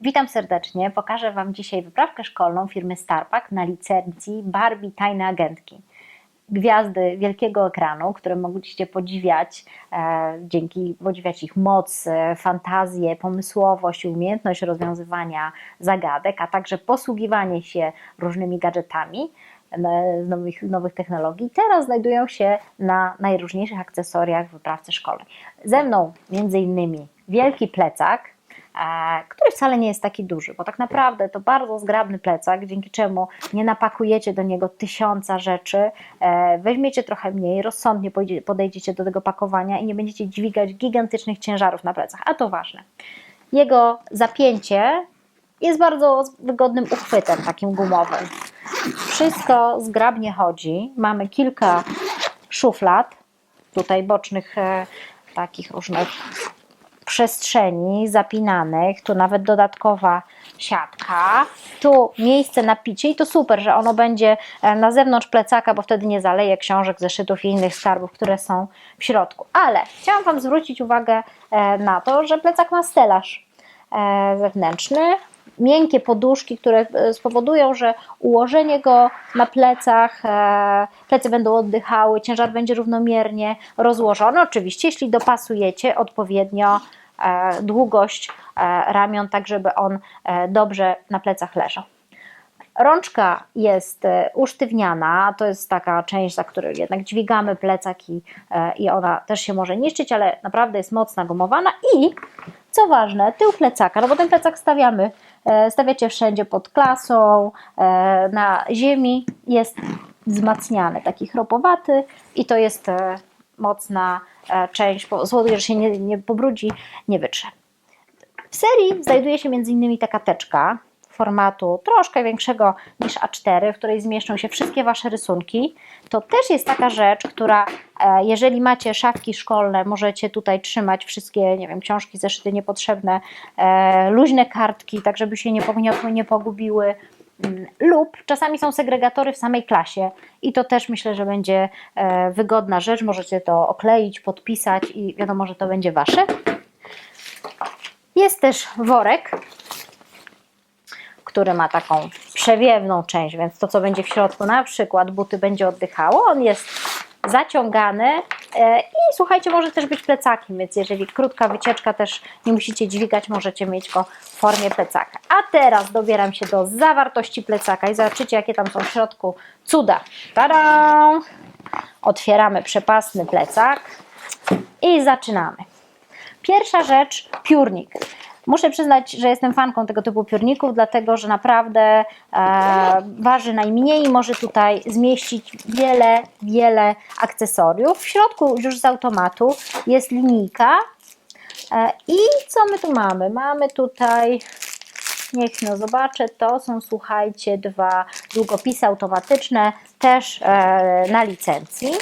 Witam serdecznie. Pokażę Wam dzisiaj wyprawkę szkolną firmy Starpak na licencji Barbie Tajne Agentki. Gwiazdy wielkiego ekranu, które mogliście podziwiać, e, dzięki podziwiać ich moc, e, fantazję, pomysłowość umiejętność rozwiązywania zagadek, a także posługiwanie się różnymi gadżetami e, nowych, nowych technologii, teraz znajdują się na najróżniejszych akcesoriach w wyprawce szkolnej. Ze mną między innymi wielki plecak, który wcale nie jest taki duży, bo tak naprawdę to bardzo zgrabny plecak, dzięki czemu nie napakujecie do niego tysiąca rzeczy, e, weźmiecie trochę mniej, rozsądnie podejdziecie do tego pakowania i nie będziecie dźwigać gigantycznych ciężarów na plecach, a to ważne. Jego zapięcie jest bardzo wygodnym uchwytem, takim gumowym. Wszystko zgrabnie chodzi. Mamy kilka szuflad, tutaj bocznych, e, takich różnych przestrzeni zapinanych, tu nawet dodatkowa siatka, tu miejsce na picie i to super, że ono będzie e, na zewnątrz plecaka, bo wtedy nie zaleje książek, zeszytów i innych skarbów, które są w środku. Ale chciałam Wam zwrócić uwagę e, na to, że plecak ma stelaż e, zewnętrzny, miękkie poduszki, które e, spowodują, że ułożenie go na plecach, e, plecy będą oddychały, ciężar będzie równomiernie rozłożony. Oczywiście, jeśli dopasujecie odpowiednio e, długość e, ramion, tak żeby on e, dobrze na plecach leżał. Rączka jest e, usztywniana, to jest taka część, za którą jednak dźwigamy plecak i, e, i ona też się może niszczyć, ale naprawdę jest mocno gumowana i co ważne, tył plecaka, no bo ten plecak stawiamy, e, stawiacie wszędzie pod klasą, e, na ziemi, jest wzmacniany, taki chropowaty i to jest e, mocna e, część, powoduje, że się nie, nie pobrudzi, nie wytrze. W serii znajduje się m.in. taka teczka formatu troszkę większego niż A4, w której zmieszczą się wszystkie Wasze rysunki. To też jest taka rzecz, która e, jeżeli macie szafki szkolne, możecie tutaj trzymać wszystkie, nie wiem, książki, zeszyty niepotrzebne, e, luźne kartki, tak żeby się nie nie pogubiły. Mm, Lub czasami są segregatory w samej klasie i to też myślę, że będzie e, wygodna rzecz. Możecie to okleić, podpisać i wiadomo, że to będzie Wasze. Jest też worek, który ma taką przewiewną część, więc to, co będzie w środku, na przykład buty, będzie oddychało. On jest zaciągany i słuchajcie, może też być plecakiem, więc jeżeli krótka wycieczka też nie musicie dźwigać, możecie mieć go w formie plecaka. A teraz dobieram się do zawartości plecaka i zobaczycie, jakie tam są w środku cuda. Tada! Otwieramy przepasny plecak i zaczynamy. Pierwsza rzecz, piórnik. Muszę przyznać, że jestem fanką tego typu piórników, dlatego że naprawdę e, waży najmniej i może tutaj zmieścić wiele, wiele akcesoriów. W środku już z automatu jest linijka. E, I co my tu mamy? Mamy tutaj, niech no zobaczę, to są słuchajcie dwa długopisy automatyczne, też e, na licencji.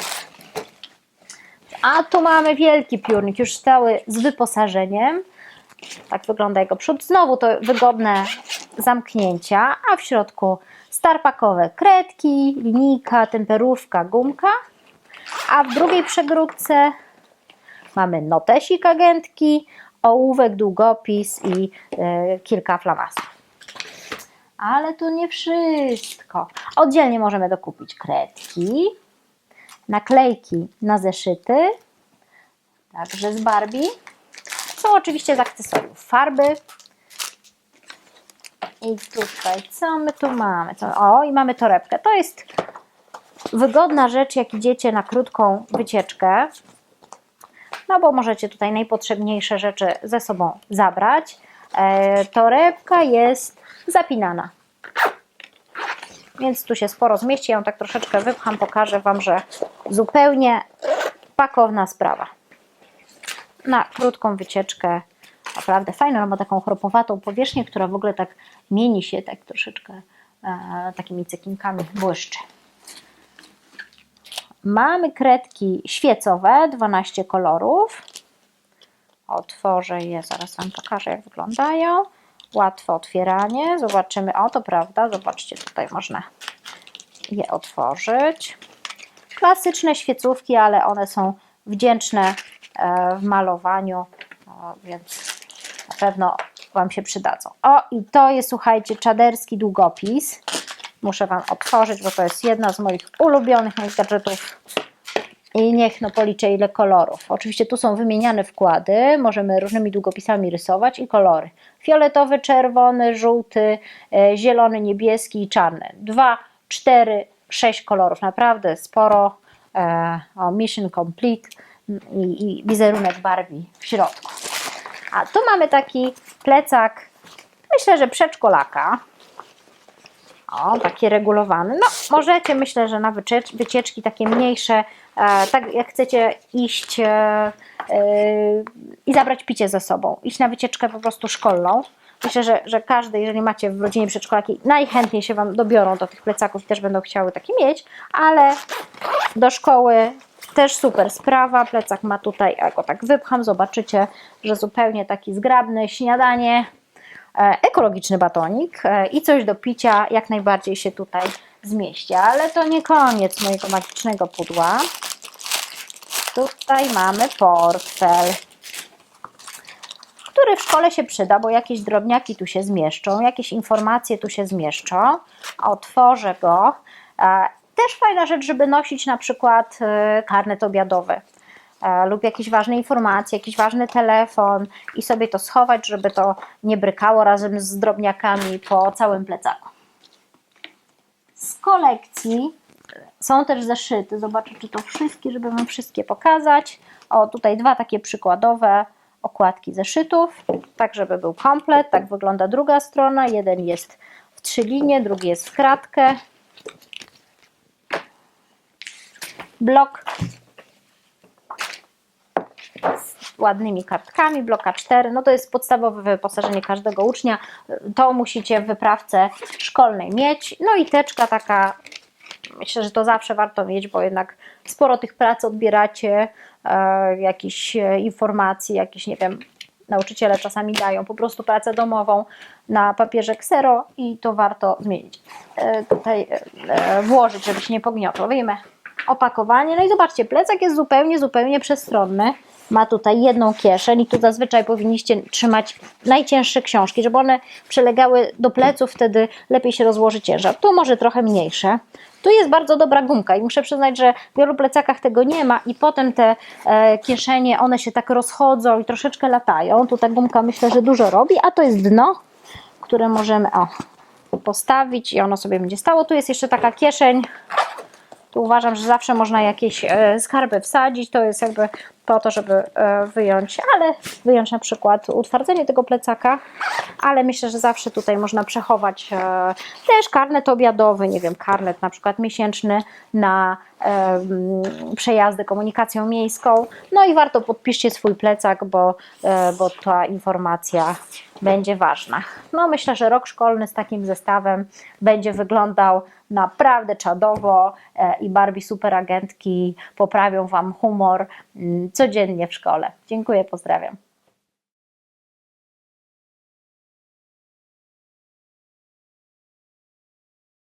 A tu mamy wielki piórnik, już stały z wyposażeniem. Tak wygląda jego przód. Znowu to wygodne zamknięcia, a w środku starpakowe kredki, linijka, temperówka, gumka. A w drugiej przegródce mamy notesik agentki, ołówek, długopis i e, kilka flamasów. Ale to nie wszystko. Oddzielnie możemy dokupić kredki, naklejki na zeszyty, także z Barbie. Są oczywiście z akcesoriów farby. I tutaj, co my tu mamy? Co- O, i mamy torebkę. To jest wygodna rzecz, jak idziecie na krótką wycieczkę. No bo możecie tutaj najpotrzebniejsze rzeczy ze sobą zabrać. E, torebka jest zapinana. Więc tu się sporo zmieści. Ja ją tak troszeczkę wypcham, pokażę Wam, że zupełnie pakowna sprawa na krótką wycieczkę. Naprawdę fajna, ona ma taką chropowatą powierzchnię, która w ogóle tak mieni się tak troszeczkę e, takimi cekinkami błyszczy. Mamy kredki świecowe, 12 kolorów. Otworzę je, zaraz Wam pokażę jak wyglądają. Łatwe otwieranie, zobaczymy, o to prawda, zobaczcie, tutaj można je otworzyć. Klasyczne świecówki, ale one są wdzięczne w malowaniu, o, więc na pewno Wam się przydadzą. O, i to jest, słuchajcie, czaderski długopis. Muszę Wam otworzyć, bo to jest jedna z moich ulubionych moich gadżetów. I niech no policzę ile kolorów. Oczywiście tu są wymieniane wkłady, możemy różnymi długopisami rysować i kolory. Fioletowy, czerwony, żółty, e, zielony, niebieski i czarny. Dwa, cztery, sześć kolorów. Naprawdę sporo. E, o, mission complete i, i wizerunek Barbie w środku. A tu mamy taki plecak, myślę, że przedszkolaka. O, taki regulowany. No, możecie, myślę, że na wyciecz- wycieczki takie mniejsze, e, tak jak chcecie iść e, e, i zabrać picie ze sobą, iść na wycieczkę po prostu szkolną. Myślę, że, że każdy, jeżeli macie w rodzinie przedszkolaki, najchętniej się Wam dobiorą do tych plecaków i też będą chciały takie mieć, ale do szkoły też super sprawa. Plecak ma tutaj, jak go tak wypcham, zobaczycie, że zupełnie taki zgrabny. Śniadanie, e, ekologiczny batonik e, i coś do picia jak najbardziej się tutaj zmieści. Ale to nie koniec mojego magicznego pudła. Tutaj mamy portfel, który w szkole się przyda, bo jakieś drobniaki tu się zmieszczą, jakieś informacje tu się zmieszczą. Otworzę go. Też fajna rzecz, żeby nosić na przykład e, karnet obiadowy e, lub jakieś ważne informacje, jakiś ważny telefon i sobie to schować, żeby to nie brykało razem z drobniakami po całym plecaku. Z kolekcji są też zeszyty. Zobaczę, czy to wszystkie, żeby Wam wszystkie pokazać. O, tutaj dwa takie przykładowe okładki zeszytów, tak żeby był komplet. Tak wygląda druga strona. Jeden jest w trzy linie, drugi jest w kratkę. Blok z ładnymi kartkami, bloka 4. No to jest podstawowe wyposażenie każdego ucznia. To musicie w wyprawce szkolnej mieć. No i teczka taka myślę, że to zawsze warto mieć, bo jednak sporo tych prac odbieracie, e, e, informacji, jakieś, nie wiem, nauczyciele czasami dają po prostu pracę domową na papierze ksero i to warto zmienić. E, tutaj e, włożyć, żeby się nie pogniotło. Wyjmę opakowanie. No i zobaczcie, plecak jest zupełnie, zupełnie przestronny. Ma tutaj jedną kieszeń i tu zazwyczaj powinniście trzymać najcięższe książki, żeby one przylegały do pleców, wtedy lepiej się rozłoży ciężar. Tu może trochę mniejsze. Tu jest bardzo dobra gumka i muszę przyznać, że w wielu plecakach tego nie ma i potem te e, kieszenie, one się tak rozchodzą i troszeczkę latają. Tu ta gumka myślę, że dużo robi, a to jest dno, które możemy o, postawić i ono sobie będzie stało. Tu jest jeszcze taka kieszeń, uważam, że zawsze można jakieś e, skarby wsadzić. To jest jakby po to, żeby e, wyjąć, ale wyjąć na przykład utwardzenie tego plecaka, ale myślę, że zawsze tutaj można przechować e, też karnet obiadowy, nie wiem, karnet na przykład miesięczny na e, mm, przejazdy komunikacją miejską. No i warto podpiszcie swój plecak, bo, bo ta informacja będzie ważna. No myślę, że rok szkolny z takim zestawem będzie wyglądał naprawdę czadowo i Barbie superagentki poprawią Wam humor mm, codziennie w szkole. Dziękuję, pozdrawiam.